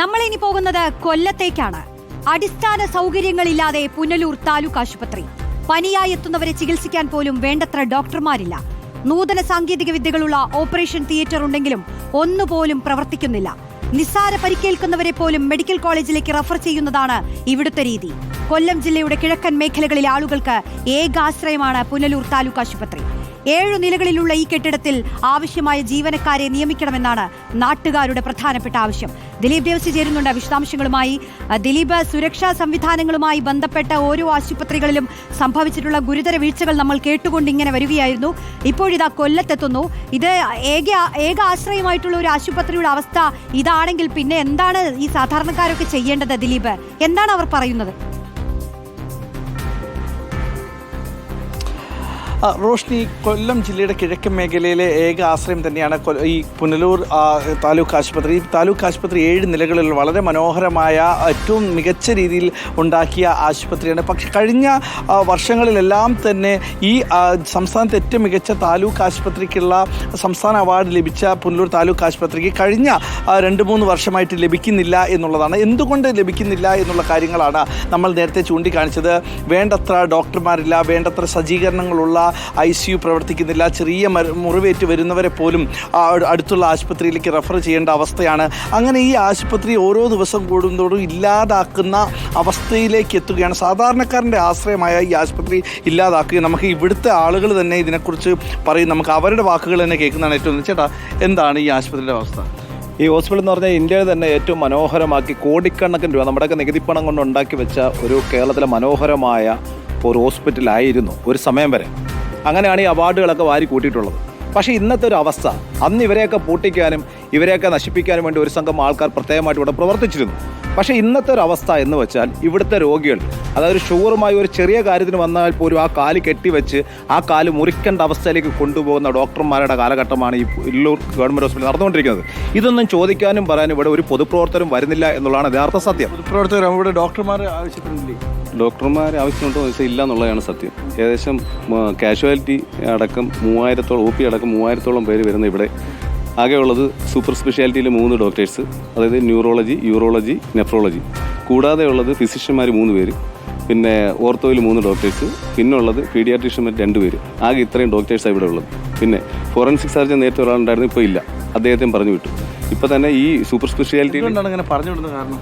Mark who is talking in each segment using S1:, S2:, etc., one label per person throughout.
S1: നമ്മളിനി പോകുന്നത് കൊല്ലത്തേക്കാണ്. അടിസ്ഥാന സൗകര്യങ്ങളില്ലാതെ പുനലൂർ താലൂക്ക് ആശുപത്രി. പനിയായി എത്തുന്നവരെ ചികിത്സിക്കാൻ പോലും വേണ്ടത്ര ഡോക്ടർമാരില്ല. നൂതന സാങ്കേതിക വിദ്യകളുള്ള ഓപ്പറേഷൻ തിയേറ്റർ ഉണ്ടെങ്കിലും ഒന്നുപോലും പ്രവർത്തിക്കുന്നില്ല. നിസ്സാര പരിക്കേൽക്കുന്നവരെ പോലും മെഡിക്കൽ കോളേജിലേക്ക് റഫർ ചെയ്യുന്നതാണ് ഇവിടുത്തെ രീതി. കൊല്ലം ജില്ലയുടെ കിഴക്കൻ മേഖലകളിലെ ആളുകൾക്ക് ഏകാശ്രയമാണ് പുനലൂർ താലൂക്ക് ആശുപത്രി. ഏഴു നിലകളിലുള്ള ഈ കെട്ടിടത്തിൽ ആവശ്യമായ ജീവനക്കാരെ നിയമിക്കണമെന്നാണ് നാട്ടുകാരുടെ പ്രധാനപ്പെട്ട ആവശ്യം. ദിലീപ് ദേവസ് ചേരുന്നുണ്ട് വിശദാംശങ്ങളുമായി. ദിലീപ് സുരക്ഷാ സംവിധാനങ്ങളുമായി ബന്ധപ്പെട്ട ഓരോ ആശുപത്രികളിലും സംഭവിച്ചിട്ടുള്ള ഗുരുതര വീഴ്ചകൾ നമ്മൾ കേട്ടുകൊണ്ട് ഇങ്ങനെ വരികയായിരുന്നു. ഇപ്പോഴിതാ കൊല്ലത്തെത്തുന്നു. ഇത് ഏക ഏക ആശ്രയമായിട്ടുള്ള ഒരു ആശുപത്രിയുടെ അവസ്ഥ ഇതാണെങ്കിൽ പിന്നെ എന്താണ് ഈ സാധാരണക്കാരൊക്കെ ചെയ്യേണ്ടത് ദിലീപ്? എന്താണ് അവർ പറയുന്നത്?
S2: റോഷ്നി കൊല്ലം ജില്ലയുടെ കിഴക്കൻ മേഖലയിലെ ഏക ആശ്രയം തന്നെയാണ് ഈ പുനലൂർ താലൂക്ക് ആശുപത്രി. താലൂക്ക് ആശുപത്രി ഏഴ് നിലകളിൽ വളരെ മനോഹരമായ ഏറ്റവും മികച്ച രീതിയിൽ ഉണ്ടാക്കിയ ആശുപത്രിയാണ്. പക്ഷെ കഴിഞ്ഞ വർഷങ്ങളിലെല്ലാം തന്നെ ഈ സംസ്ഥാനത്തെ ഏറ്റവും മികച്ച താലൂക്ക് ആശുപത്രിക്കുള്ള സംസ്ഥാന അവാർഡ് ലഭിച്ച പുനലൂർ താലൂക്ക് ആശുപത്രിക്ക് കഴിഞ്ഞ രണ്ട് മൂന്ന് വർഷമായിട്ട് ലഭിക്കുന്നില്ല എന്നുള്ളതാണ്. എന്തുകൊണ്ട് ലഭിക്കുന്നില്ല എന്നുള്ള കാര്യങ്ങളാണ് നമ്മൾ നേരത്തെ ചൂണ്ടിക്കാണിച്ചത്. വേണ്ടത്ര ഡോക്ടർമാരില്ല വേണ്ടത്ര സജ്ജീകരണങ്ങളുള്ള ഐ സി യു പ്രവർത്തിക്കുന്നില്ല. ചെറിയ മുറിവേറ്റ് വരുന്നവരെ പോലും അടുത്തുള്ള ആശുപത്രിയിലേക്ക് റെഫർ ചെയ്യേണ്ട അവസ്ഥയാണ്. അങ്ങനെ ഈ ആശുപത്രി ഓരോ ദിവസം കൂടുന്നതോടും ഇല്ലാതാക്കുന്ന അവസ്ഥയിലേക്ക് എത്തുകയാണ്. സാധാരണക്കാരന്റെ ആശ്രയമായ ഈ ആശുപത്രി ഇല്ലാതാക്കുകയും നമുക്ക് ഇവിടുത്തെ ആളുകൾ തന്നെ ഇതിനെക്കുറിച്ച് പറയും. നമുക്ക് അവരുടെ വാക്കുകൾ തന്നെ കേൾക്കുന്നതാണ് ഏറ്റവും ചേട്ടാ എന്താണ് ഈ ആശുപത്രിയുടെ അവസ്ഥ?
S3: ഈ ഹോസ്പിറ്റൽ എന്ന് പറഞ്ഞാൽ ഇന്ത്യയിൽ തന്നെ ഏറ്റവും മനോഹരമാക്കി കോടിക്കണക്കിന് രൂപ നമ്മുടെയൊക്കെ നികുതിപ്പണം കൊണ്ട് ഉണ്ടാക്കി വെച്ച ഒരു കേരളത്തിലെ മനോഹരമായ ഒരു ഹോസ്പിറ്റലായിരുന്നു ഒരു സമയം വരെ. അങ്ങനെയാണ് ഈ അവാർഡുകളൊക്കെ വാരി കൂട്ടിയിട്ടുള്ളത്. പക്ഷേ ഇന്നത്തെ ഒരു അവസ്ഥ അന്ന് ഇവരെയൊക്കെ പൂട്ടിക്കാനും ഇവരെയൊക്കെ നശിപ്പിക്കാനും വേണ്ടി ഒരു സംഘം ആൾക്കാർ പ്രത്യേകമായിട്ട് ഇവിടെ പ്രവർത്തിച്ചിരുന്നു. പക്ഷേ ഇന്നത്തെ ഒരു അവസ്ഥ എന്ന് വെച്ചാൽ ഇവിടുത്തെ രോഗികൾ അതായത് ഷുഗറുമായി ഒരു ചെറിയ കാര്യത്തിന് വന്നാൽ പോലും ആ കാൽ കെട്ടിവെച്ച് ആ കാൽ മുറിക്കേണ്ട അവസ്ഥയിലേക്ക് കൊണ്ടുപോകുന്ന ഡോക്ടർമാരുടെ കാലഘട്ടമാണ് ഈ ഇല്ലൂർ ഗവൺമെന്റ് ഹോസ്പിറ്റൽ നടന്നുകൊണ്ടിരിക്കുന്നത്. ഇതൊന്നും ചോദിക്കാനും പറയാനും ഇവിടെ ഒരു പൊതുപ്രവർത്തനം വരുന്നില്ല എന്നുള്ളതാണ് യഥാർത്ഥ സത്യം.
S2: പ്രവർത്തകർ ഇവിടെ ഡോക്ടർമാർ ആവശ്യപ്പെടുന്നില്ലേ
S4: ഡോക്ടർമാരെ ആവശ്യമുണ്ടോ എന്ന് ചോദിച്ചാൽ ഇല്ല എന്നുള്ളതാണ് സത്യം. ഏകദേശം കാഷ്വാലിറ്റി അടക്കം മൂവായിരത്തോളം ഒ പി അടക്കം മൂവായിരത്തോളം പേര് വരുന്ന ഇവിടെ ആകെയുള്ളത് സൂപ്പർ സ്പെഷ്യാലിറ്റിയിലെ മൂന്ന് ഡോക്ടേഴ്സ് അതായത് ന്യൂറോളജി യൂറോളജി നെഫ്രോളജി കൂടാതെ ഉള്ളത് ഫിസിഷ്യന്മാർ മൂന്ന് പേര് പിന്നെ ഓർത്തോയിൽ മൂന്ന് ഡോക്ടേഴ്സ് പിന്നെ ഉള്ളത് പീഡിയാട്രീഷ്യന്മാർ രണ്ട് പേര്. ആകെ ഇത്രയും ഡോക്ടേഴ്സാണ് ഇവിടെ ഉള്ളത്. പിന്നെ ഫോറൻസിക് സർജൻ നേരത്തെ ഒരാളുണ്ടായിരുന്നു ഇപ്പോൾ ഇല്ല. അദ്ദേഹത്തെയും പറഞ്ഞു വിട്ടു. ഇപ്പോൾ തന്നെ ഈ സൂപ്പർ സ്പെഷ്യാലിറ്റി
S2: കൊണ്ടാണ് ഇങ്ങനെ പറഞ്ഞു വിടുന്നത് കാരണം?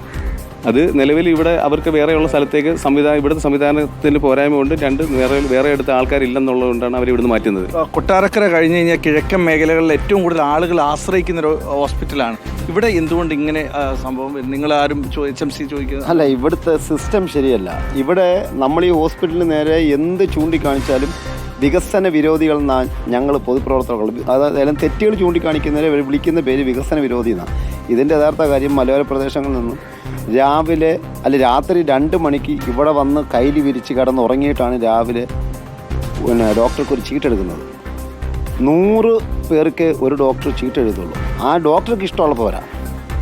S4: അത് നിലവിൽ ഇവിടെ അവർക്ക് വേറെയുള്ള സ്ഥലത്തേക്ക് സംവിധാനം ഇവിടുത്തെ സംവിധാനത്തിന് പോരായ്മ കൊണ്ട് രണ്ട് വേറെ വേറെ അടുത്ത ആൾക്കാരില്ലെന്നുള്ളതുകൊണ്ടാണ് അവർ ഇവിടുന്ന് മാറ്റുന്നത്.
S2: കൊട്ടാരക്കര കഴിഞ്ഞ് കഴിഞ്ഞാൽ കിഴക്കൻ മേഖലകളിൽ ഏറ്റവും കൂടുതൽ ആളുകൾ ആശ്രയിക്കുന്ന ഒരു ഹോസ്പിറ്റലാണ്. ഇവിടെ എന്തുകൊണ്ട് ഇങ്ങനെ സംഭവം നിങ്ങൾ ആരും എച്ച് എം സി ചോദിക്കുന്നത്?
S5: അല്ല ഇവിടുത്തെ സിസ്റ്റം ശരിയല്ല. ഇവിടെ നമ്മൾ ഈ ഹോസ്പിറ്റലിന് നേരെ എന്ത് ചൂണ്ടിക്കാണിച്ചാലും വികസന വിരോധികൾ എന്നാണ് ഞങ്ങൾ പൊതുപ്രവർത്തകർ. അതായത് തെറ്റുകൾ ചൂണ്ടിക്കാണിക്കുന്നവരെ ഇവർ വിളിക്കുന്ന പേര് വികസന വിരോധി എന്നാണ് ഇതിന്റെ യഥാർത്ഥ കാര്യം മലയോര പ്രദേശങ്ങളിൽ നിന്നും രാവിലെ അല്ലെ രാത്രി രണ്ട് മണിക്ക് ഇവിടെ വന്ന് കയ്യിൽ വിരിച്ച് കിടന്ന് ഉറങ്ങിയിട്ടാണ് രാവിലെ പിന്നെ ഡോക്ടർക്ക് ഒരു ചീട്ടെടുക്കുന്നത് നൂറ് പേർക്ക് ഒരു ഡോക്ടർ ചീട്ട് എഴുതുള്ളൂ. ആ ഡോക്ടർക്ക് ഇഷ്ടമുള്ളപ്പോൾ വരാം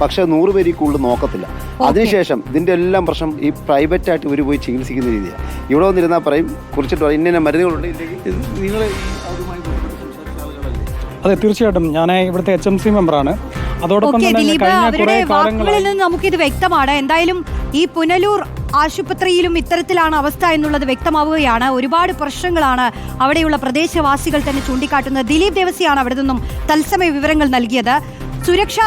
S5: പക്ഷേ നൂറ് പേര് കൂടുതൽ നോക്കത്തില്ല. അതിനുശേഷം ഇതിന്റെ എല്ലാം പ്രശ്നം ഈ പ്രൈവറ്റ് ആയിട്ട് ഇവർ പോയി ചികിത്സിക്കുന്ന രീതിയാണ് ഇവിടെ വന്നിരുന്നാൽ പറയും കുറിച്ചിട്ട് പറയും ഇന്ന മരുന്നുകളുണ്ട് ഇല്ലെങ്കിൽ
S2: നിങ്ങൾ അതുമായി സംസാരിച്ച ആളുകളല്ലേ?
S6: അതെ തീർച്ചയായിട്ടും. ഞാൻ ഇവിടുത്തെ എച്ച് എം സി മെമ്പറാണ് അതോടൊപ്പം
S1: അവരുടെ വാക്കുകളിൽ
S6: കാലങ്ങളായി
S1: നിന്ന് നമുക്കിത് വ്യക്തമാണ്. എന്തായാലും ഈ പുനലൂർ ആശുപത്രിയിലും ഇത്തരത്തിലാണ് അവസ്ഥ എന്നുള്ളത് വ്യക്തമാവുകയാണ്. ഒരുപാട് പ്രശ്നങ്ങളാണ് അവിടെയുള്ള പ്രദേശവാസികൾ തന്നെ ചൂണ്ടിക്കാട്ടുന്നത്. ദിലീപ് ദേവസിയാണ് അവിടെ നിന്നും തത്സമയ വിവരങ്ങൾ നൽകിയത്. സുരക്ഷാ